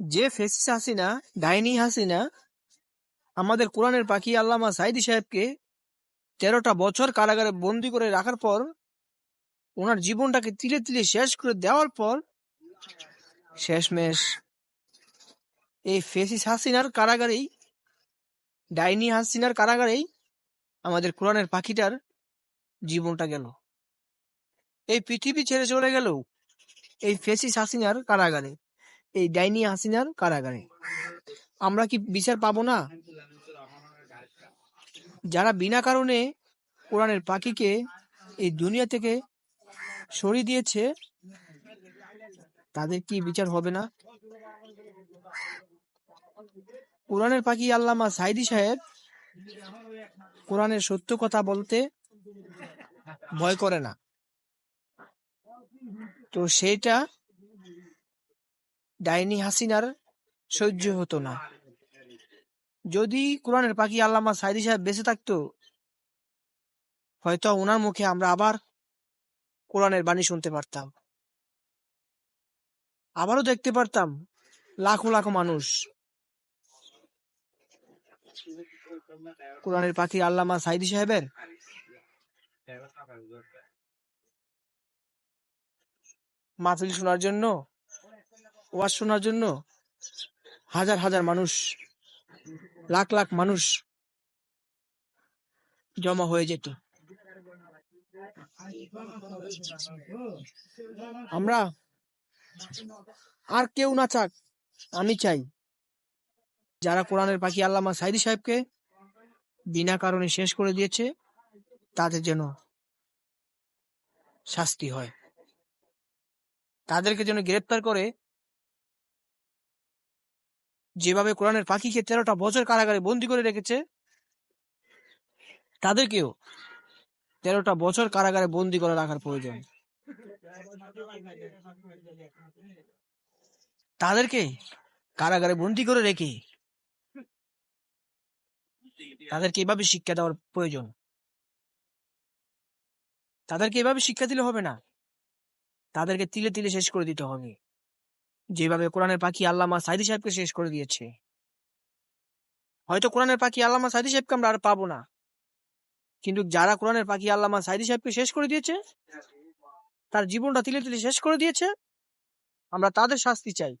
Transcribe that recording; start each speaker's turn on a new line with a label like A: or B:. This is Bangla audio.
A: যে ফেসিস হাসিনা, ডাইনি হাসিনা, আমাদের কোরআনের পাখি আল্লামা সাইদি সাহেবকে তেরোটা বছর কারাগারে বন্দি করে রাখার পর, ওনার জীবনটাকে তিলে তিলে শেষ করে দেওয়ার পর, শেষমেশ এই ফেসিস হাসিনার কারাগারেই, ডাইনি হাসিনার কারাগারেই আমাদের কোরআনের পাখিটার জীবনটা গেল। এই পৃথিবী ছেড়ে চলে গেল এই ফেসিস হাসিনার কারাগারে এই ডাইনি হাসিনার কারাগারে। আমরা কি বিচার পাবো না? যারা বিনা কারণে কোরআনের পাখিকে এই দুনিয়া থেকে সরিয়ে দিয়েছে, তাদের কি বিচার হবে না? কোরআনের পাখি আল্লামা সাইদি সাহেব কোরআনের সত্য কথা বলতে ভয় করে না। তো সেইটা ডাইনি হাসিনার সহ্য হতো না। যদি কোরআনের পাখি আল্লামা সাইদি সাহেব বেঁচে থাকতো, হয়তো ওনার মুখে আমরা আবার কোরআনের বাণী শুনতে পারতাম। আবারও দেখতে পারতাম লাখো লাখো মানুষ কোরআনের পাখি আল্লামা সাইদি সাহেবের মাহফিল শোনার জন্য ওয়াজ শোনার জন্য হাজার হাজার মানুষ, লাখ লাখ মানুষ জমা হয়ে যেত। আমরা আর কেউ না চাক আমি চাই যারা কোরআনের পাখি আল্লামা সাইদি সাহেবকে বিনা কারণে শেষ করে দিয়েছে, তাদের যেন শাস্তি হয়। তাদেরকে যেন গ্রেপ্তার করে যেভাবে কোরআনের পাখিকে তেরোটা বছর কারাগারে বন্দি করে রেখেছে, তাদেরকেও তেরোটা বছর কারাগারে বন্দি করে রাখার প্রয়োজন। তাদেরকে কারাগারে বন্দি করে রেখে তাদেরকে এভাবে শিক্ষা দেওয়ার প্রয়োজন। তাদেরকে এভাবে শিক্ষা দিলে হবে না। তাদেরকে তিলে তিলে শেষ করে দিতে হবে। যেভাবে কোরআনের পাখি আল্লামা সাইদি সাহেবকে শেষ করে দিয়েছে। হয়তো কোরআনের পাখি আল্লামা সাইদি সাহেবকে আমরা আর পাবো না। কিন্তু যারা কোরআনের পাখি আল্লামা সাইদি সাহেবকে শেষ করে দিয়েছে, তার জীবনটা তিলে তিলে শেষ করে দিয়েছে, আমরা তাদের শাস্তি চাই।